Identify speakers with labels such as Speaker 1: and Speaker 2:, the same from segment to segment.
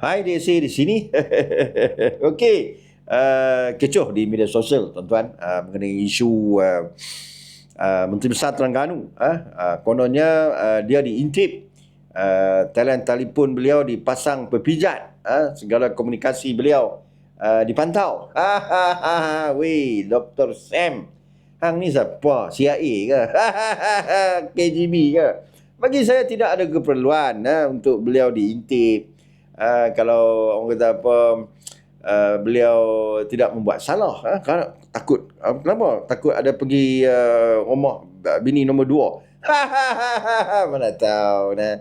Speaker 1: Hai DSA di sini. Okey. Uh, kecoh di media sosial tuan-tuan uh, mengenai isu uh, uh, Menteri Besar Terengganu. Uh, uh, kononnya uh, dia diintip. Uh, talent telefon beliau dipasang pepijat. Uh, segala komunikasi beliau uh, dipantau. Weh, Dr. Sam. Hang ni siapa? CIA ke? KGB ke? Bagi saya tidak ada keperluan uh, untuk beliau diintip uh, kalau orang kata apa uh, beliau tidak membuat salah uh, kerana takut. Uh, kenapa? Takut ada pergi uh, rumah bini nombor dua. Mana tahu nah.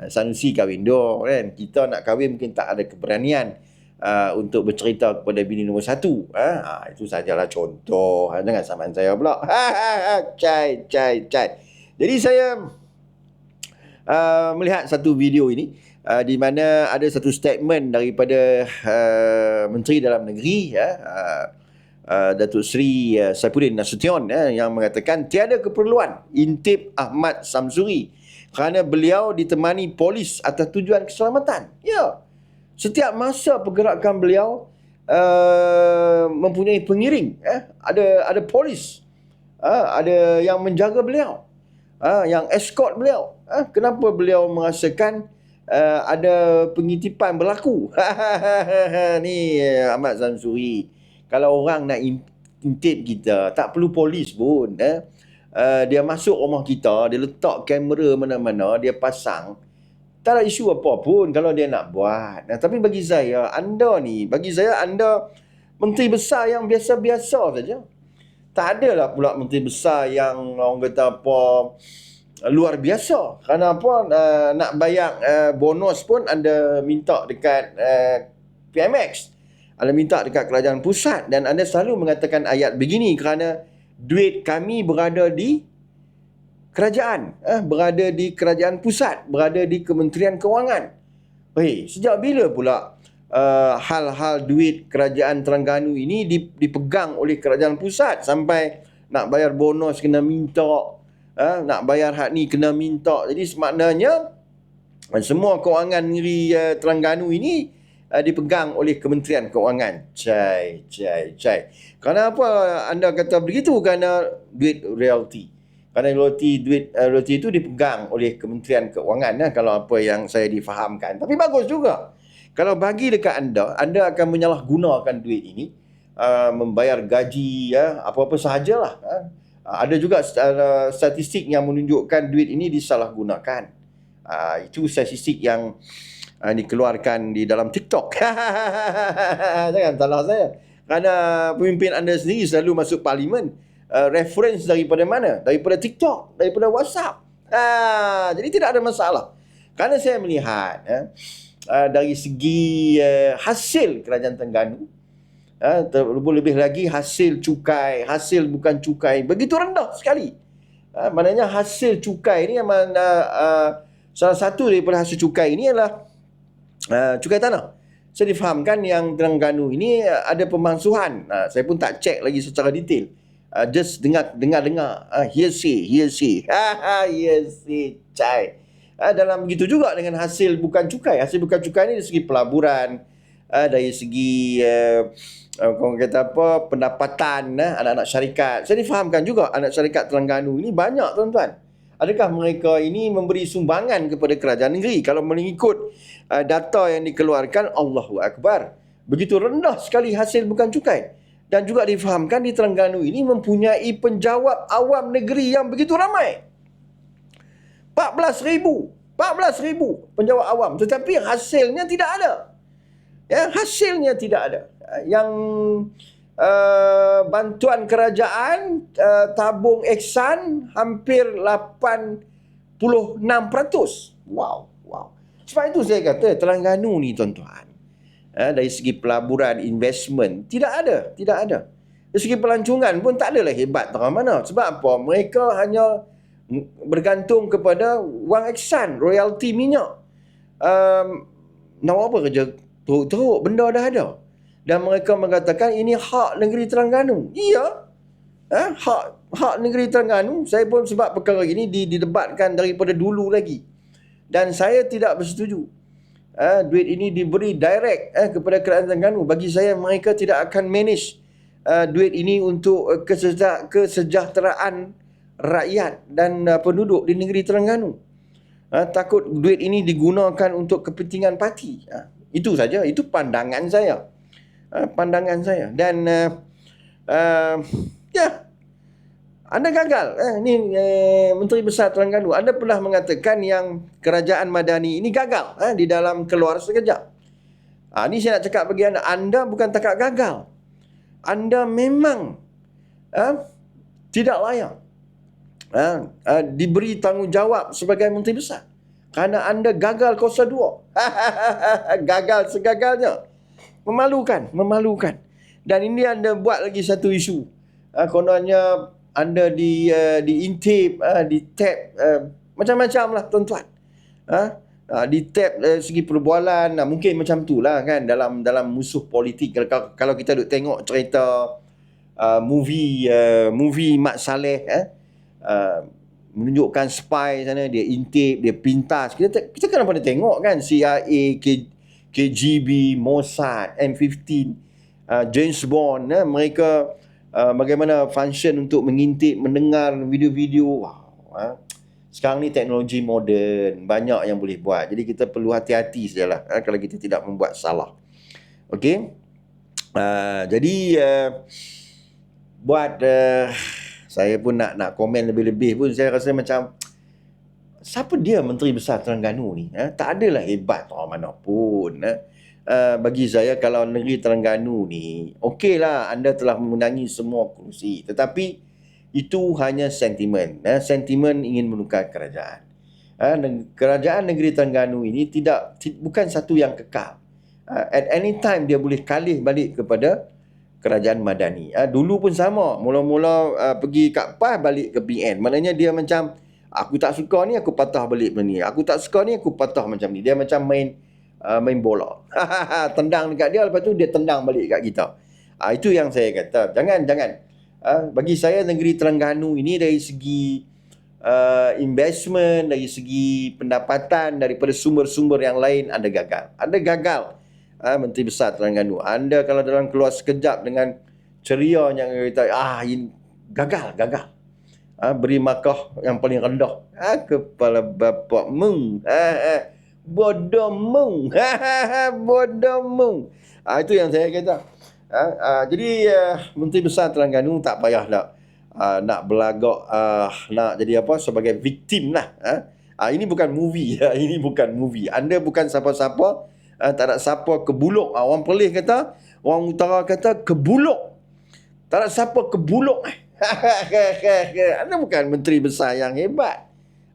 Speaker 1: Sanusi kahwin dua kan? Kita nak kahwin mungkin tak ada keberanian uh, untuk bercerita kepada bini nombor satu uh, itu sajalah contoh. Jangan samaan saya pula. Cai cai cai. Jadi saya uh, melihat satu video ini uh, di mana ada satu statement daripada uh, Menteri Dalam Negeri ya uh, uh, Datuk Seri uh, Saifuddin Nasution uh, yang mengatakan tiada keperluan intip Ahmad Samsuri kerana beliau ditemani polis atas tujuan keselamatan. Ya. Setiap masa pergerakan beliau uh, mempunyai pengiring, eh ada ada polis. Uh, ada yang menjaga beliau. Uh, yang escort beliau. Uh, kenapa beliau merasakan uh, ada pengitipan berlaku. ni Ahmad Zamsuri. Kalau orang nak intip kita, tak perlu polis pun. Eh? Uh, dia masuk rumah kita, dia letak kamera mana-mana, dia pasang. Tak ada isu apa pun kalau dia nak buat. Nah, tapi bagi saya, anda ni, bagi saya anda menteri besar yang biasa-biasa saja. Tak adalah pula menteri besar yang orang kata apa, luar biasa. Kerana apa uh, nak bayar uh, bonus pun anda minta dekat uh, PMX. Anda minta dekat kerajaan pusat dan anda selalu mengatakan ayat begini kerana duit kami berada di kerajaan, eh, berada di kerajaan pusat, berada di Kementerian Kewangan. Hei, sejak bila pula uh, hal-hal duit kerajaan Terengganu ini dipegang oleh kerajaan pusat sampai nak bayar bonus kena minta ha, nak bayar hak ni kena minta. Jadi semaknanya semua kewangan negeri uh, Terengganu ini uh, dipegang oleh Kementerian Kewangan. Cai, cai, cai. Kerana apa anda kata begitu? Kerana duit realty. Kerana realty, duit uh, realty itu dipegang oleh Kementerian Kewangan. Ya, kalau apa yang saya difahamkan. Tapi bagus juga. Kalau bagi dekat anda, anda akan menyalahgunakan duit ini. Uh, membayar gaji, ya, apa-apa sahajalah. Ah, ada juga statistik yang menunjukkan duit ini disalahgunakan. Uh, itu statistik yang uh, dikeluarkan di dalam TikTok. Jangan salah saya. Kerana pemimpin anda sendiri selalu masuk parlimen. Reference daripada mana? Daripada TikTok, daripada WhatsApp. Jadi tidak ada masalah. Kerana saya melihat dari segi uh, hasil kerajaan Tengganu, Ha, lebih lagi hasil cukai, hasil bukan cukai begitu rendah sekali. Ha, maknanya hasil cukai ini yang mana uh, salah satu daripada hasil cukai ini adalah uh, cukai tanah. Saya difahamkan yang Terengganu ini ada pemansuhan. Uh, saya pun tak cek lagi secara detail. Uh, just dengar dengar dengar. Uh, hearsay, hearsay. Ha hearsay cai. Uh, dalam begitu juga dengan hasil bukan cukai. Hasil bukan cukai ini dari segi pelaburan, uh, dari segi uh, uh, orang kata apa pendapatan uh, anak-anak syarikat. Saya difahamkan juga anak syarikat Terengganu ini banyak tuan-tuan. Adakah mereka ini memberi sumbangan kepada kerajaan negeri? Kalau mengikut uh, data yang dikeluarkan, Allahu Akbar. Begitu rendah sekali hasil bukan cukai. Dan juga difahamkan di Terengganu ini mempunyai penjawab awam negeri yang begitu ramai. 14 ribu. 14 ribu penjawab awam. Tetapi hasilnya tidak ada. Ya, hasilnya tidak ada. Yang uh, bantuan kerajaan uh, tabung Eksan hampir 86%. Wow, wow. Sebab itu saya kata Terengganu ni tuan-tuan. Uh, dari segi pelaburan, investment, tidak ada. Tidak ada. Dari segi pelancongan pun tak adalah hebat terang mana. Sebab apa? Mereka hanya bergantung kepada wang Eksan, royalty minyak. Um, nak apa kerja teruk-teruk benda dah ada. Dan mereka mengatakan ini hak negeri Terengganu. Iya. Eh, hak hak negeri Terengganu. Saya pun sebab perkara ini didebatkan daripada dulu lagi. Dan saya tidak bersetuju. uh, duit ini diberi direct uh, kepada kerajaan Terengganu. Bagi saya mereka tidak akan manage uh, duit ini untuk uh, kesejah- kesejahteraan rakyat dan uh, penduduk di negeri Terengganu. Uh, takut duit ini digunakan untuk kepentingan parti. Uh, itu saja, itu pandangan saya. Uh, pandangan saya. Dan uh, uh, ya, anda gagal. Eh, ni eh, Menteri Besar Terengganu. Anda pernah mengatakan yang kerajaan Madani ini gagal eh, di dalam keluar sekejap. Ah, ni saya nak cakap bagi anda. Anda bukan takat gagal. Anda memang eh, tidak layak eh, eh, diberi tanggungjawab sebagai Menteri Besar. Kerana anda gagal kuasa dua. gagal segagalnya. Memalukan. Memalukan. Dan ini anda buat lagi satu isu. Uh, kononnya anda di uh, di intip, uh, di tap uh, macam-macam lah tuan-tuan. Uh, uh, di tap uh, segi perbualan uh, mungkin macam tu lah kan dalam dalam musuh politik kalau kalau kita duk tengok cerita uh, movie uh, movie Mat Saleh eh uh, menunjukkan spy sana dia intip dia pintas. Kita kita kan pernah tengok kan CIA K, KGB Mossad M15 uh, James Bond eh, mereka uh, bagaimana function untuk mengintip mendengar video-video. Wow eh. sekarang ni teknologi moden banyak yang boleh buat. Jadi kita perlu hati-hati sajalah eh, kalau kita tidak membuat salah. Okey? Uh, jadi uh, buat uh, saya pun nak nak komen lebih-lebih pun saya rasa macam siapa dia menteri besar Terengganu ni eh? tak adalah hebat orang mana pun eh? uh, bagi saya kalau negeri Terengganu ni okeylah anda telah memenangi semua kerusi tetapi itu hanya sentimen eh? sentimen ingin menukar kerajaan eh? kerajaan negeri Terengganu ini tidak bukan satu yang kekal uh, at any time dia boleh kalih balik kepada kerajaan Madani. Uh, dulu pun sama. Mula-mula uh, pergi kat PAS balik ke PN. Maknanya dia macam aku tak suka ni aku patah balik ni. Aku tak suka ni aku patah macam ni. Dia macam main uh, main bola. tendang dekat dia lepas tu dia tendang balik kat kita. Uh, itu yang saya kata. Jangan jangan. Uh, bagi saya negeri Terengganu ini dari segi uh, investment, dari segi pendapatan daripada sumber-sumber yang lain ada gagal. Ada gagal ha, Menteri Besar Terengganu. Anda kalau dalam keluar sekejap dengan ceria yang kata, ah ini gagal, gagal. Ha, beri makah yang paling rendah. Ha, kepala bapak mung. Ha, ha, bodoh. Ha, ha, ha, bodoh. Ha, itu yang saya kata. Ha, ha, jadi uh, Menteri Besar Terengganu tak payah nak uh, nak belagak uh, nak jadi apa sebagai victim lah. Ha. Ha, ini bukan movie. Ha, ini bukan movie. Anda bukan siapa-siapa uh, tak ada siapa kebuluk. Uh, orang Perlis kata, orang Utara kata kebuluk. Tak ada siapa kebuluk. anda bukan menteri besar yang hebat.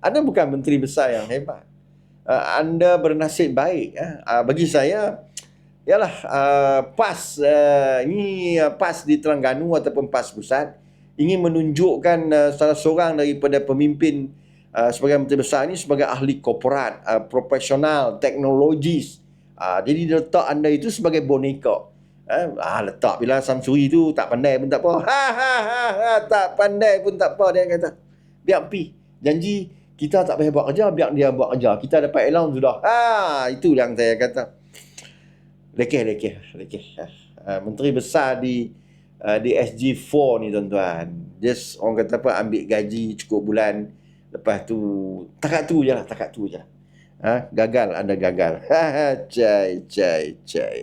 Speaker 1: Anda bukan menteri besar yang hebat. Uh, anda bernasib baik. Uh, bagi saya, ialah uh, PAS, uh, ini uh, PAS di Terengganu ataupun PAS Pusat, ingin menunjukkan uh, salah seorang daripada pemimpin uh, sebagai menteri besar ini sebagai ahli korporat, uh, profesional, teknologis, Ah, jadi dia letak anda itu sebagai boneka. Eh, ah, letak bila Samsuri tu tak pandai pun tak apa. Ha, ha, ha, ha, tak pandai pun tak apa dia kata. Biar pi. Janji kita tak payah buat kerja, biar dia buat kerja. Kita dapat allowance sudah. Ha, itu yang saya kata. Lekeh, lekeh, lekeh. Uh, Menteri besar di uh, di SG4 ni tuan-tuan. Just orang kata apa, ambil gaji cukup bulan. Lepas tu, takat tu je lah, takat tu je lah. Ha? Gagal, anda gagal. Cai, cai, cai.